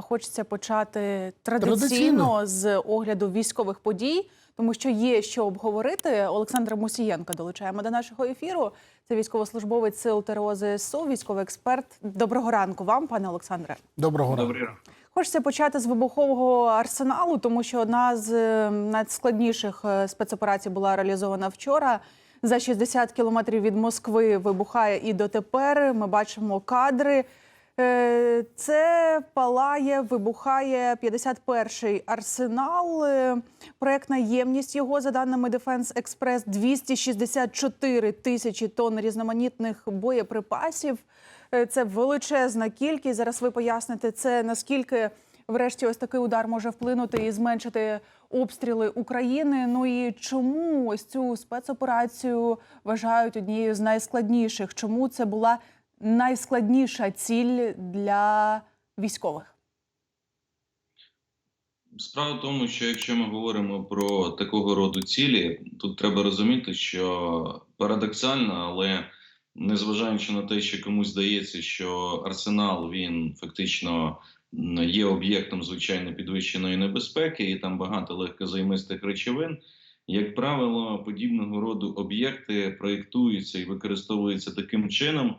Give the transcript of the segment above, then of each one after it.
хочеться почати традиційно, Традиційно. з огляду військових подій, тому що є що обговорити. Олександра Мусієнка долучаємо до нашого ефіру. Це військовослужбовець сил ТРО ЗСУ, військовий експерт. Доброго ранку вам, пане Олександре. Доброго ранку. Хочеться почати з вибухового арсеналу, тому що одна з е, найскладніших е, спецоперацій була реалізована вчора. За 60 кілометрів від Москви вибухає і дотепер. Ми бачимо кадри. Е, Це палає, вибухає 51-й арсенал. Е, Проектна ємність його, за даними Defense Express, 264 тисячі тонн різноманітних боєприпасів. Е, Це величезна кількість. Зараз ви поясните це наскільки. Врешті, ось такий удар може вплинути і зменшити обстріли України. Ну і чому ось цю спецоперацію вважають однією з найскладніших? Чому це була найскладніша ціль для військових? Справа в тому, що якщо ми говоримо про такого роду цілі, тут треба розуміти, що парадоксально, але незважаючи на те, що комусь здається, що арсенал він фактично є об'єктом звичайно підвищеної небезпеки, і там багато легкозаймистих речовин. Як правило, подібного роду об'єкти проєктуються і використовуються таким чином,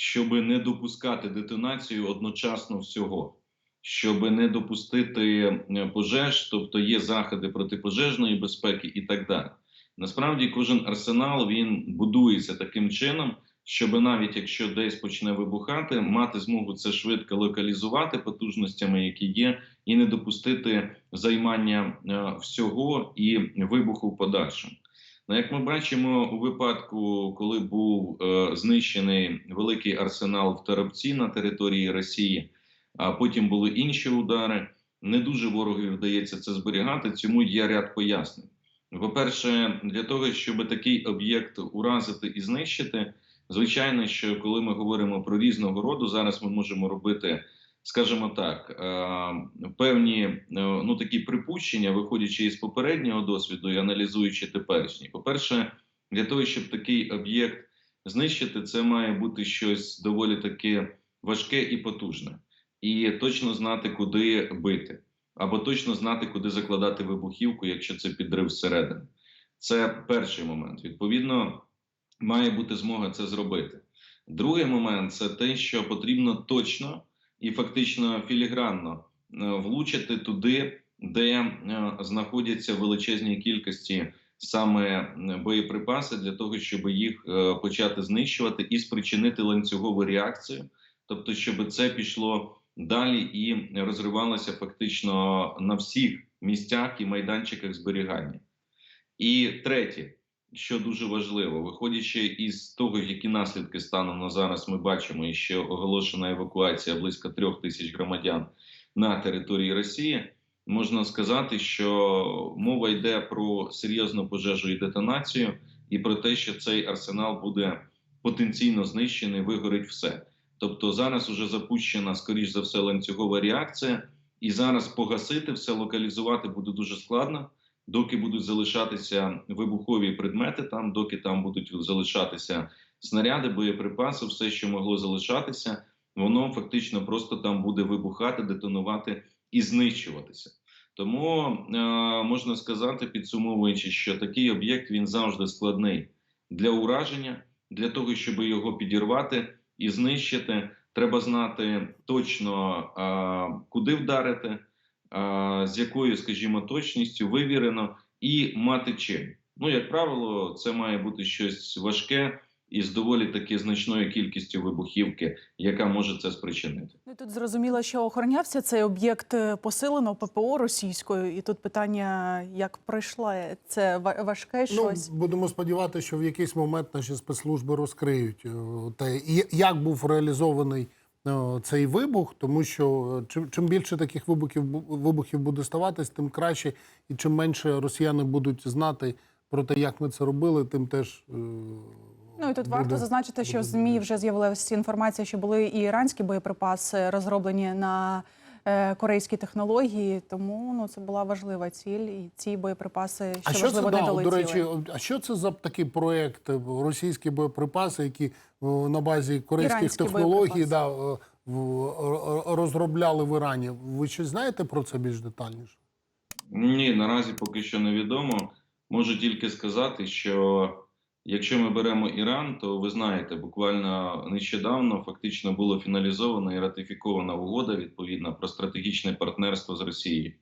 щоб не допускати детонацію одночасно всього. щоб не допустити е, пожеж, тобто є заходи протипожежної безпеки і так далі. Насправді, кожен арсенал він будується таким чином, щоб навіть якщо десь почне вибухати, мати змогу це швидко локалізувати потужностями, які є, і не допустити займання е, всього і вибуху в подальшому. Ну, як ми бачимо у випадку, коли був е, знищений великий арсенал в Торопці на території Росії а потім були інші удари. Не дуже ворогу вдається це зберігати. Цьому є ряд пояснень. По-перше, для того, щоб такий об'єкт уразити і знищити, звичайно, що коли ми говоримо про різного роду, зараз ми можемо робити, скажімо так, е, певні е, ну такі припущення, виходячи із попереднього досвіду і аналізуючи теперішній. По-перше, для того, щоб такий об'єкт знищити, це має бути щось доволі таке важке і потужне і точно знати, куди бити, або точно знати, куди закладати вибухівку, якщо це підрив зсередини. Це перший момент. Відповідно, має бути змога це зробити. Другий момент це те, що потрібно точно і фактично філігранно е, влучити туди, де е, знаходяться величезні кількості саме е, боєприпаси, для того, щоб їх почати знищувати і спричинити ланцюгову реакцію, тобто, щоб це пішло далі і розривалася фактично на всіх місцях і майданчиках зберігання. І третє, що дуже важливо, виходячи із того, які наслідки станом на зараз ми бачимо, і що оголошена евакуація близько трьох тисяч громадян на території Росії, можна сказати, що мова йде про серйозну пожежу і детонацію, і про те, що цей арсенал буде потенційно знищений, вигорить все. Тобто зараз вже запущена, скоріш за все, ланцюгова реакція, і зараз погасити все, локалізувати буде дуже складно, доки будуть залишатися вибухові предмети, там, доки там будуть залишатися снаряди, боєприпаси, все, що могло залишатися, воно фактично просто там буде вибухати, детонувати і знищуватися. Тому е, можна сказати, підсумовуючи, що такий об'єкт він завжди складний для ураження, для того, щоб його підірвати і знищити, треба знати точно, а, куди вдарити, з якою, скажімо, точністю вивірено, і мати чим. Ну, як правило, це має бути щось важке і з доволі таки значною кількістю вибухівки, яка може це спричинити. Ну, Тут зрозуміло, що охоронявся цей об'єкт е, посилено ППО російською, і тут питання, як пройшла це ва- важке щось. Ну, будемо сподіватися, що в якийсь момент наші спецслужби розкриють е, те, і як був реалізований цей вибух, тому що е, чим, чим більше таких вибухів бу- вибухів буде ставатись, тим краще, і чим менше росіяни будуть знати про те, як ми це робили, тим теж. е, Ну і тут варто зазначити, що в ЗМІ вже з'явилася інформація, що були і іранські боєприпаси розроблені на корейські технології. Тому ну це була важлива ціль, і ці боєприпаси що А що це не да, долетіли. до речі? А що це за такий проект? е, Російські боєприпаси, які на базі корейських Іранські технологій да, розробляли в Ірані. Ви щось знаєте про це більш детальніше? Ні, наразі поки що невідомо. Можу тільки сказати, що якщо ми беремо Іран, то ви знаєте, буквально нещодавно фактично було фіналізовано і ратифікована угода відповідна про стратегічне партнерство з Росією.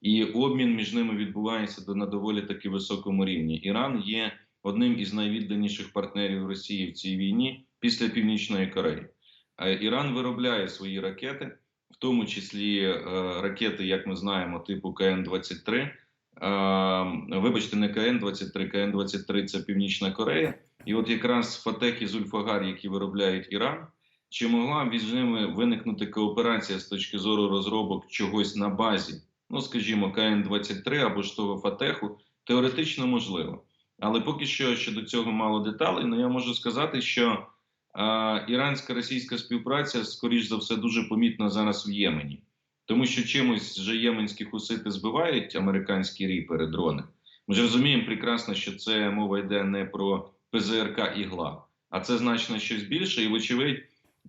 І обмін між ними відбувається на доволі таки високому рівні. Іран є одним із найвідданіших партнерів Росії в цій війні після Північної Кореї. Е, Іран виробляє свої ракети, в тому числі е, ракети, як ми знаємо, типу КН-23. Е, вибачте, не КН-23, КН-23 це Північна Корея. І от якраз Фатех і Зульфагар, які виробляють Іран, чи могла між ними виникнути кооперація з точки зору розробок чогось на базі, ну скажімо, КН-23 або ж того Фатеху, теоретично можливо. Але поки що щодо цього мало деталей. Ну я можу сказати, що е, ірансько-російська співпраця, скоріш за все, дуже помітна зараз в Ємені, тому що чимось вже єменські хусити збивають американські ріпери, дрони. Ми ж розуміємо прекрасно, що це мова йде не про ПЗРК ігла, а це значно щось більше. І, вочевидь,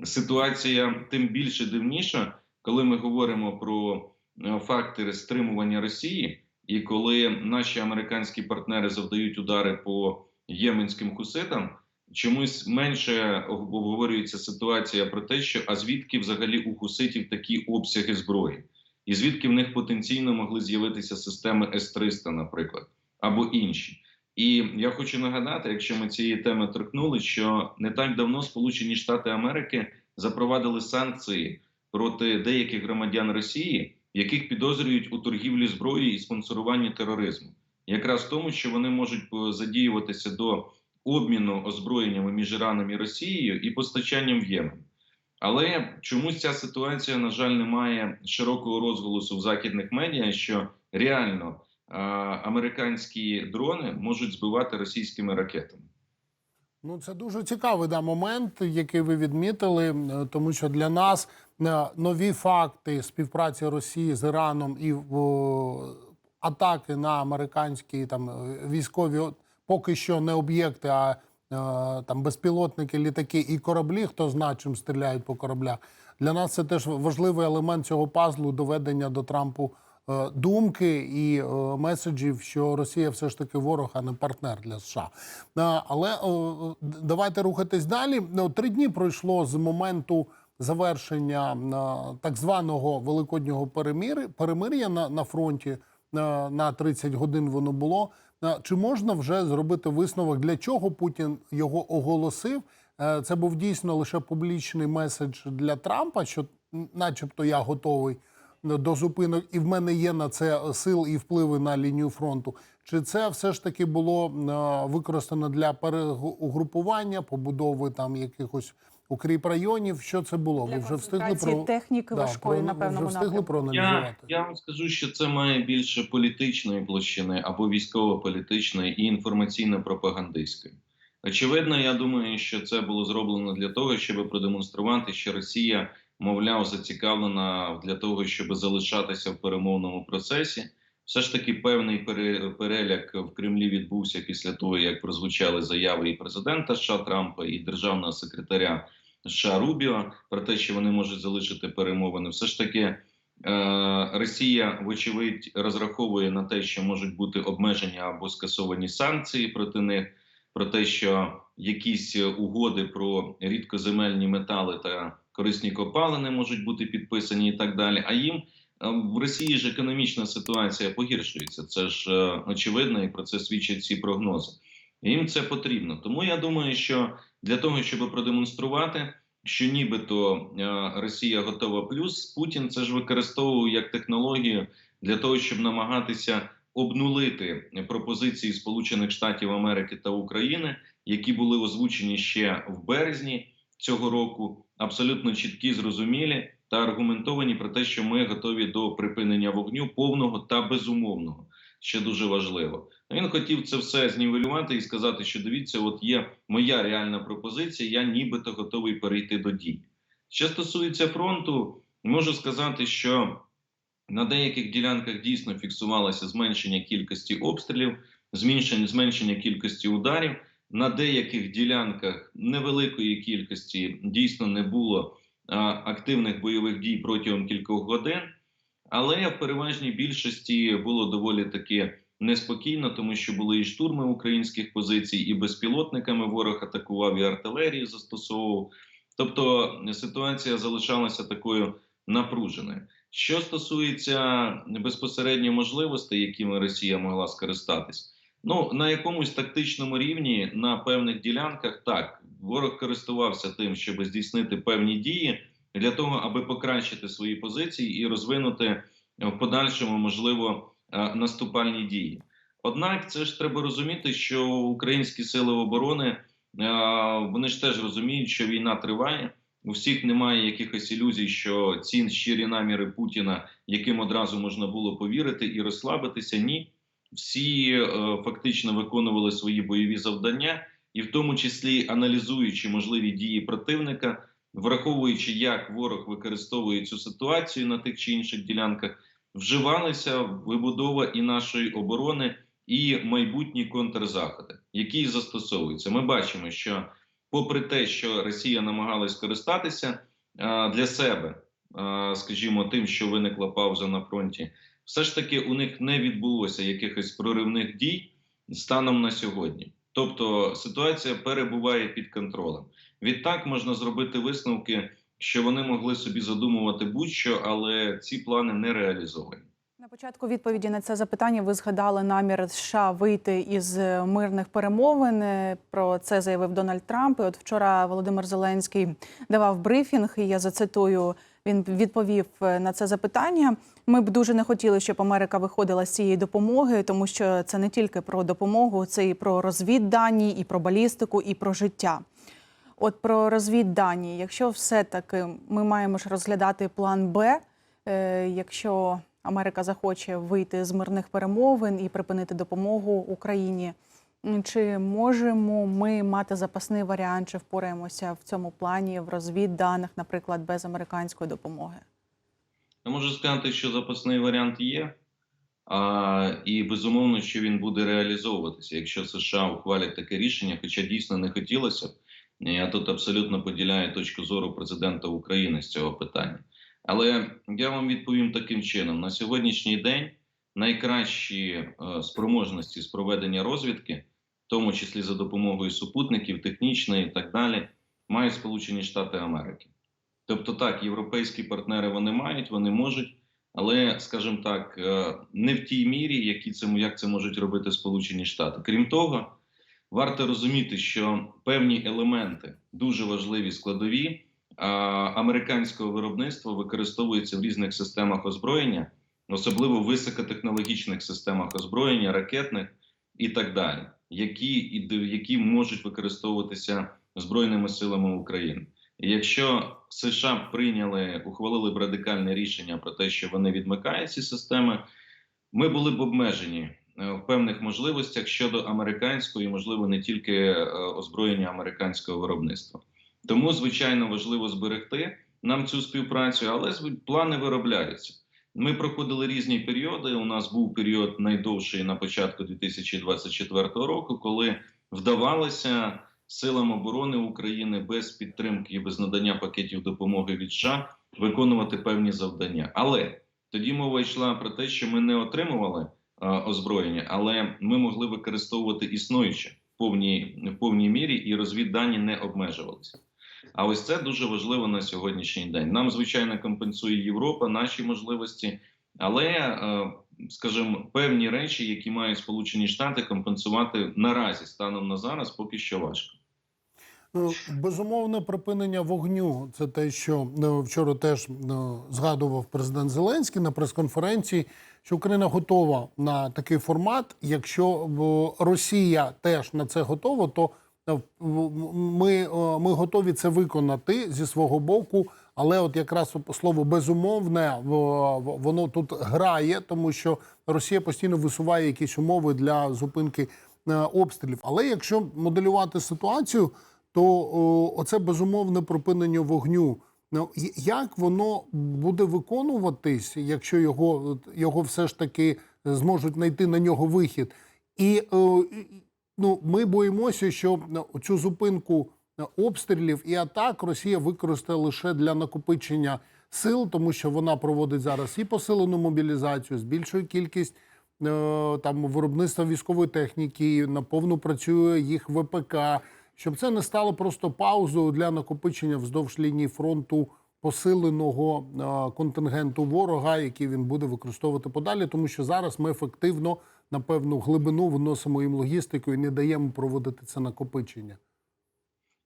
ситуація тим більше дивніша, коли ми говоримо про е, фактори стримування Росії, і коли наші американські партнери завдають удари по єменським хуситам, чомусь менше обговорюється ситуація про те, що а звідки взагалі у хуситів такі обсяги зброї, і звідки в них потенційно могли з'явитися системи С-300, наприклад, або інші. І я хочу нагадати, якщо ми цієї теми торкнули, що не так давно Сполучені Штати Америки запровадили санкції проти деяких громадян Росії, яких підозрюють у торгівлі зброєю і спонсоруванні тероризму, якраз в тому, що вони можуть е, задіюватися до обміну озброєннями між Іраном і Росією і постачанням в Ємен. Але чомусь ця ситуація, на жаль, не має широкого розголосу в західних медіа, що реально а, американські дрони можуть збивати російськими ракетами. Ну, це дуже цікавий да, момент, який ви відмітили, е, тому що для нас е, нові факти співпраці Росії з Іраном і о, атаки на американські там е, військові, поки що не об'єкти, а е, там безпілотники, літаки і кораблі, хто зна, чим стріляють по кораблях. Для нас це теж важливий елемент цього пазлу доведення до Трампу е, думки і е, меседжів, що Росія все ж таки ворог, а не партнер для США. Але давайте рухатись далі. Ну, Три дні пройшло з моменту завершення так званого великоднього перемир'я на, фронті. На 30 годин воно було. Е, Чи можна вже зробити висновок, для чого Путін його оголосив? Е, Це був дійсно лише публічний меседж для Трампа, що, начебто, я готовий до зупинок, і в мене є на це сил і впливи на лінію фронту. Чи це все ж таки було е, використано для переугрупування, побудови там якихось укріп районів? Що це було? Ви вже встигли про техніки важкої, про- вже встигли напрямку. Я, я вам скажу, що це має більше політичної площини або військово-політичної і інформаційно-пропагандистської. Очевидно, я думаю, що це було зроблено для того, щоб продемонструвати, що Росія, мовляв, зацікавлена для того, щоб залишатися в перемовному процесі. Все ж таки, певний пере- переляк в Кремлі відбувся після того, як прозвучали заяви і президента США Трампа, і державного секретаря США Рубіо про те, що вони можуть залишити перемовини. Все ж таки, е, Росія, вочевидь, розраховує на те, що можуть бути обмеження або скасовані санкції проти них, про те, що якісь угоди про рідкоземельні метали та корисні копалини можуть бути підписані, і так далі. А їм е, в Росії ж економічна ситуація погіршується. Це ж е, очевидно, і про це свідчать ці прогнози. Їм це потрібно. Тому я думаю, що для того, щоб продемонструвати, що нібито е, Росія готова плюс, Путін це ж використовував як технологію для того, щоб намагатися обнулити пропозиції Сполучених Штатів Америки та України, які були озвучені ще в березні цього року, абсолютно чіткі, зрозумілі та аргументовані про те, що ми готові до припинення вогню повного та безумовного, що дуже важливо. Він хотів це все знівелювати і сказати, що дивіться, от є моя реальна пропозиція, я нібито готовий перейти до дій. Що стосується фронту, можу сказати, що на деяких ділянках дійсно фіксувалося зменшення кількості обстрілів, зменшення, зменшення кількості ударів. На деяких ділянках невеликої кількості дійсно не було активних бойових дій протягом кількох годин. Але в переважній більшості було доволі таки неспокійно, тому що були і штурми українських позицій, і безпілотниками ворог атакував, і артилерію застосовував. Тобто ситуація залишалася такою напруженою. Що стосується безпосередньо можливостей, якими Росія могла скористатись, ну на якомусь тактичному рівні на певних ділянках так ворог користувався тим, щоб здійснити певні дії для того, аби покращити свої позиції і розвинути в подальшому можливо наступальні дії. Однак, це ж треба розуміти, що українські сили оборони е, вони ж теж розуміють, що війна триває. У всіх немає якихось ілюзій, що ці щирі наміри Путіна, яким одразу можна було повірити і розслабитися. Ні, всі е, фактично виконували свої бойові завдання, і в тому числі аналізуючи можливі дії противника, враховуючи, як ворог використовує цю ситуацію на тих чи інших ділянках, вживалися вибудова і нашої оборони, і майбутні контрзаходи, які застосовуються. Ми бачимо, що попри те, що Росія намагалась скористатися а, для себе, а, скажімо, тим, що виникла пауза на фронті, все ж таки у них не відбулося якихось проривних дій станом на сьогодні. Тобто ситуація перебуває під контролем. Відтак можна зробити висновки, що вони могли собі задумувати будь-що, але ці плани не реалізовані. На початку відповіді на це запитання ви згадали намір США вийти із мирних перемовин. Е, Про це заявив Дональд Трамп. І от вчора Володимир Зеленський давав брифінг, і я зацитую. Він відповів е, на це запитання. Ми б дуже не хотіли, щоб Америка виходила з цієї допомоги, тому що це не тільки про допомогу, це і про розвіддані, і про балістику, і про життя. От про розвіддані, якщо все-таки ми маємо ж розглядати план Б, е, якщо Америка захоче вийти з мирних перемовин і припинити допомогу Україні, чи можемо ми мати запасний варіант, чи впораємося в цьому плані в розвідданих, наприклад, без американської допомоги? Я можу сказати, що запасний варіант є, а, і безумовно, що він буде реалізовуватися, якщо США ухвалять таке рішення, хоча дійсно не хотілося б. Я тут абсолютно поділяю точку зору президента України з цього питання. Але я вам відповім таким чином: на сьогоднішній день найкращі е, спроможності з проведення розвідки, в тому числі за допомогою супутників, технічної і так далі, мають Сполучені Штати Америки. Тобто, так, європейські партнери вони мають, вони можуть, але, скажімо так, е, не в тій мірі, які це як це можуть робити Сполучені Штати. Крім того, варто розуміти, що певні елементи дуже важливі складові американського виробництва використовуються в різних системах озброєння, особливо в високотехнологічних системах озброєння, ракетних і так далі, які, які можуть використовуватися збройними силами України. Якщо США прийняли, ухвалили б радикальне рішення про те, що вони відмикають ці системи, ми були б обмежені в певних можливостях щодо американського і, можливо, не тільки е, озброєння американського виробництва. Тому, звичайно, важливо зберегти нам цю співпрацю, але плани виробляються. Ми проходили різні періоди. У нас був період найдовший на початку 2024 року, коли вдавалося силам оборони України без підтримки і без надання пакетів допомоги від США виконувати певні завдання. Але тоді мова йшла про те, що ми не отримували озброєння, але ми могли використовувати існуюче в повній, в повній мірі, і розвіддані не обмежувалися. А ось це дуже важливо на сьогоднішній день. Нам, звичайно, компенсує Європа наші можливості, але, е, скажімо, певні речі, які мають Сполучені Штати, компенсувати наразі станом на зараз, поки що важко. Ну, Безумовне припинення вогню це те, що ну, вчора теж згадував президент Зеленський на прес-конференції, що Україна готова на такий формат. Якщо Росія теж на це готова, то е, ми, е, ми готові це виконати зі свого боку. Але от якраз слово безумовне воно тут грає, тому що Росія постійно висуває якісь умови для зупинки е, обстрілів. Але якщо моделювати ситуацію, то оце безумовне припинення вогню. Ну як воно буде виконуватись, якщо його, його все ж таки зможуть знайти на нього вихід? І о, ну, ми боїмося, що ну, цю зупинку обстрілів і атак Росія використає лише для накопичення сил, тому що вона проводить зараз і посилену мобілізацію, збільшує кількість е, там виробництва військової техніки, наповну працює їх ВПК, щоб це не стало просто паузою для накопичення вздовж лінії фронту посиленого е, контингенту ворога, який він буде використовувати подалі, тому що зараз ми ефективно на певну глибину вносимо їм логістику і не даємо проводити це накопичення.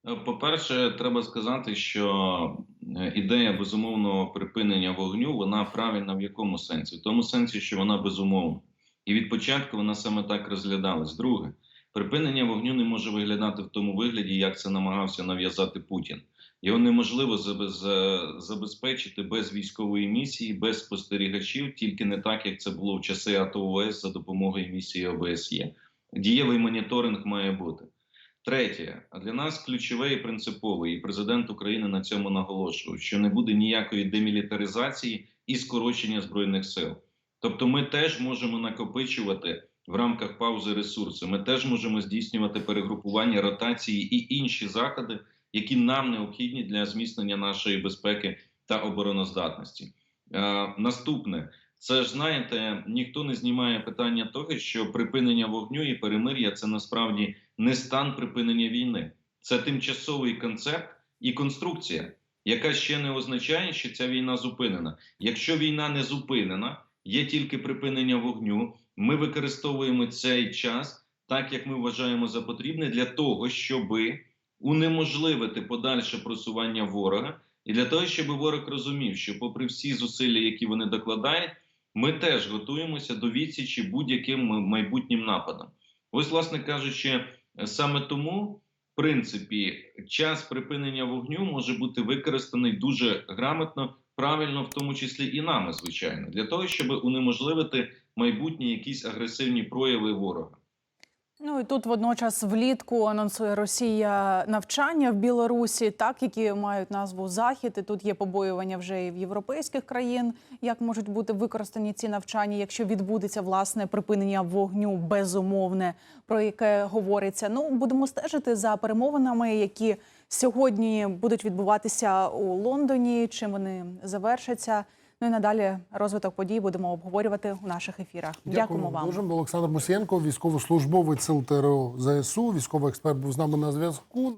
Е, По-перше, треба сказати, що е, ідея безумовного припинення вогню вона правильна в якому сенсі? В тому сенсі, що вона безумовна. І від початку вона саме так розглядалась. Друге, припинення вогню не може виглядати в тому вигляді, як це намагався нав'язати Путін. Його неможливо забезпечити без військової місії, без спостерігачів, тільки не так, як це було в часи АТО ОС за допомогою місії ОБСЄ. Дієвий моніторинг має бути. Третє, для нас ключове і принципове, і президент України на цьому наголошував, що не буде ніякої демілітаризації і скорочення збройних сил. Тобто, ми теж можемо накопичувати в рамках паузи ресурси. Ми теж можемо здійснювати перегрупування, ротації і інші заходи, які нам необхідні для зміцнення нашої безпеки та обороноздатності. Е, наступне. Це ж знаєте, ніхто не знімає питання того, що припинення вогню і перемир'я це насправді не стан припинення війни, це тимчасовий концепт і конструкція, яка ще не означає, що ця війна зупинена. Якщо війна не зупинена, є тільки припинення вогню. Ми використовуємо цей час так, як ми вважаємо за потрібне, для того, щоби унеможливити подальше просування ворога, і для того, щоб ворог розумів, що, попри всі зусилля, які вони докладають, ми теж готуємося до відсічі будь-яким майбутнім нападам. Ось, власне кажучи, саме тому, в принципі, час припинення вогню може бути використаний дуже грамотно, правильно, в тому числі і нами, звичайно, для того, щоб унеможливити майбутні якісь агресивні прояви ворога. Ну і тут водночас влітку анонсує Росія навчання в Білорусі, так які мають назву Захід. І тут є побоювання вже і в європейських країн. Як можуть бути використані ці навчання, якщо відбудеться власне припинення вогню безумовне, про яке говориться? Ну будемо стежити за перемовинами, які сьогодні будуть відбуватися у Лондоні. Чим вони завершаться? Ну і надалі розвиток подій будемо обговорювати у наших ефірах. Дякуємо вам. Дуже Олександр Мусієнко, військовослужбовець сил ТРО ЗСУ, військовий експерт був з нами на зв'язку.